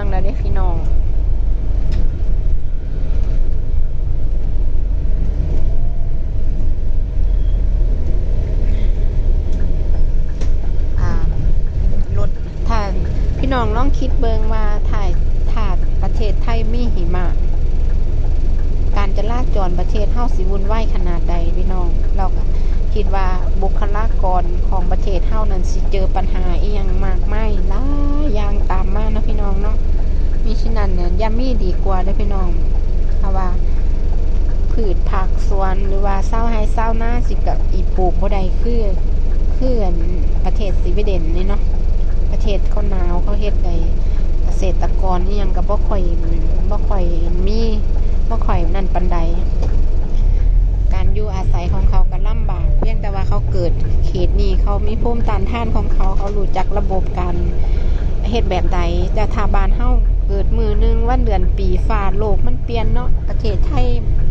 น้องอ่ารถถ้าพี่น้องลองคิดเบิงว่าถ่ายถ้าประเทศไทยมีหิมะ การจะลากจรประเทศเฮาสิวุ่นวายขนาดใดพี่น้องเราก็ คิดว่าบุคลากรของประเทศเฮานั้นสิเจอปัญหาอีหยังมากมายหลายอย่างตามมากนะพี่น้องเนาะมิฉะนั้นเนี่ยยามีดีกว่าเด้พี่น้องเพราะว่าพืชผักสวนหรือว่าเศร้าให้เศร้าหน้าสิกับอีปลูกบ่ได้คือคือนประเทศสวีเดนนี่เนาะประเทศเขาหนาวเขาเฮ็ดไดเกษตรกรนี่ยังก็บ่ค่อยบ่ค่อยมีบ่ค่อยนั่นปานใดการอยู่อาศัยของเขา กิดเขตนี้เขามีภูมิต้านทานของเขาเขารู้จักระบบการเฮ็ดแบบใดแต่ทาบานเฮาเกิดมือหนึงวันเดือนปีฟ้าโลกมันเปลี่ยนเนาะประเทศไทย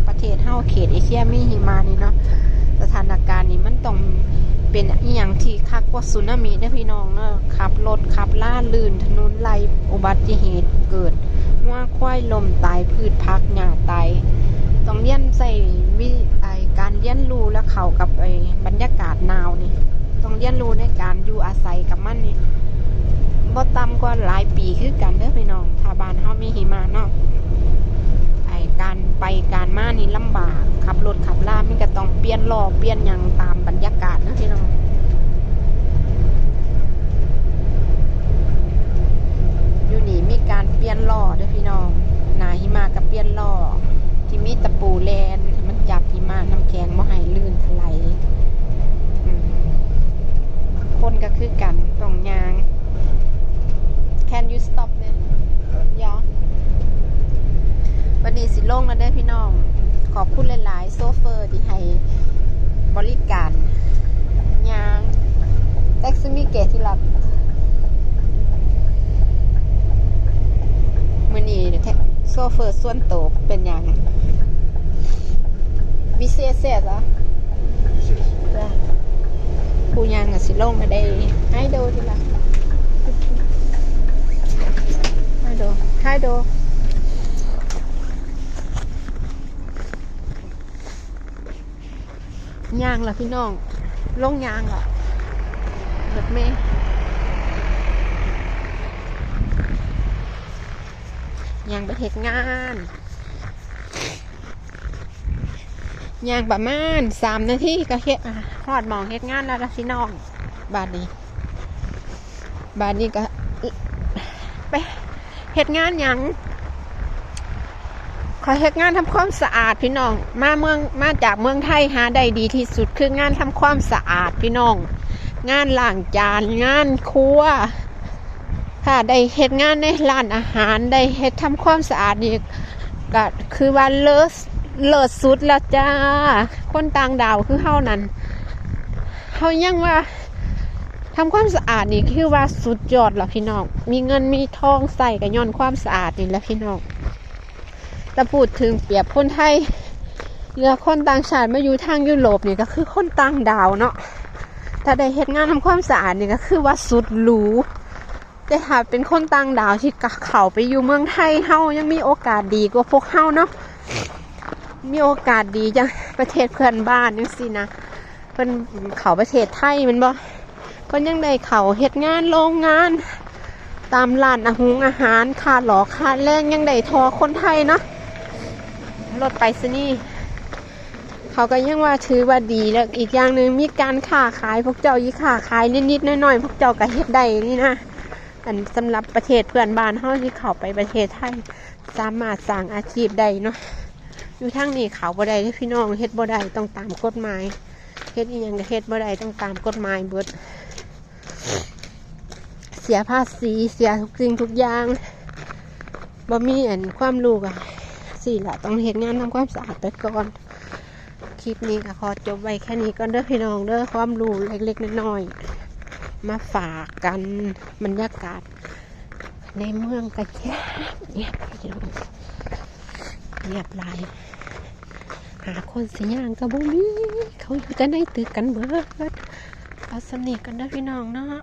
ประเทศเฮาเขตเอเชียมีหิมะนี่เนาะสถานการณ์นี้มันต้องเป็นอีหยังที่คักกว่าสึนามิเด้อพี่น้องเนาะขับรถขับล่าลื่นถนนไหลอุบัติเหตุเกิดว่าควายลมตายพืชพักหญ้าตายต้องเรียนใส่ อยู่อาศัยกับมันนี่บ่ต่ำกว่าหลายปีคือกันเด้อพี่น้องถ้าบ้านเฮามีหิมะเนาะไอการไปการมานี่ลำบาก ขับรถขับลามันก็ต้องเปลี่ยนล้อเปลี่ยนหยังตามบรรยากาศนะพี่น้องอยู่นี่มีการเปลี่ยนล้อเด้อพี่น้องหนาหิมะก็เปลี่ยนล้อที่มีตะปูแลนมันจับหิมะน้ำแข็งบ่ให้ลื่นถลายอืม คนก็คือกันต้องยาง Can you stop เนี่ยยอวันนี้สิลงแล้วเด้อพี่น้อง ขอบคุณหลายๆ โซเฟอร์ที่ให้บริการยางแท็กซี่มีเกตที่รักมื่อนี้แท็กโซเฟอร์ส่วนโตวเป็นหยังวิเศษเศษเหรอจ้ะ ผู้ยังอะสิลงมาได้ให้ดูทีละให้ดูให้ดูยางล่ะพี่น้องลงยางล่ะรถเมย์ยางไปเฮ็ดงาน ยางประมาณสามนาทีก็เฮ็ดอะฮอดหมองเฮ็ดงานแล้วล่ะพี่น้อง บาดนี้ บาดนี้ก็ไปเฮ็ดงานยังขอเฮ็ดงานทำความสะอาดพี่น้อง มาเมืองมาจากเมืองไทยหาได้ดีที่สุดคืองานทำความสะอาดพี่น้อง งานล้างจานงานครัวถ้าได้เฮ็ดงานในร้านอาหารได้เฮ็ดทำความสะอาดนี่ก็คือว่าเลิศ เลิศสุดแล้วจ้า คนต่างดาวคือเฮานั้นเฮายังว่าทำความสะอาดนี่คือว่าสุดยอดแล้วพี่น้อง มีเงินมีทองใส่ก็ย้อนความสะอาดนี่แหละพี่น้องแต่พูดถึงเปรียบคนไทยเรือคนต่างชาติมาอยู่ทางยุโรปนี่ก็คือคนต่างดาวเนาะ ถ้าได้เฮ็ดงานทำความสะอาดนี่ก็คือว่าสุดหรูแต่ถ้าเป็นคนต่างดาวที่เขาไปอยู่เมืองไทยเฮายังมีโอกาสดีกว่าพวกเฮาเนาะ มีโอกาสดีจังประเทศเพื่อนบ้านจังสินะเพิ่นเขาประเทศไทยมันบ่เพิ่นยังได้เขาเฮ็ดงานโรงงาน ตามร้านอาหงอาหารค่าหลอค่าแรงยังได้ทอคนไทยเนาะรถไปสนี่เขาก็ยังว่าถือว่าดีแล้วอีกอย่างหนึ่งมีการค้าขายพวกเจ้ายี่ค้าขายนิดๆน่อยๆพวกเจ้าก็เฮ็ดได้นี่นะอันสำหรับประเทศเพื่อนบ้านเฮาที่เขาไปประเทศไทย สามารถสร้างอาชีพได้เนาะ อยู่ทางนี้เขาบ่ได้พี่น้องเฮ็ดบ่ได้ต้องตามกฎหมายเฮ็ดอีหยังก็เฮ็ดบ่ได้ต้องตามกฎหมายเบิดเสียภาษีเสียทุกสิ่งทุกอย่างบ่มีอันความรู้อะสิล่ะต้องเฮ็ดงานทำความสะอาดไปก่อนคลิปนี้ก็ขอจบไว้แค่นี้ก่อนเด้อพี่น้องเด้อความรู้เล็กๆน้อยๆมาฝากกันบรรยากาศในเมืองกระเจี๊ยบเงียบพี่น้อง เงียบหลาย หาคนสิย่างกับบุมีเขาอยู่แต่ในตึกกันเบิดเอาสนิทกันนะพี่น้องเนาะ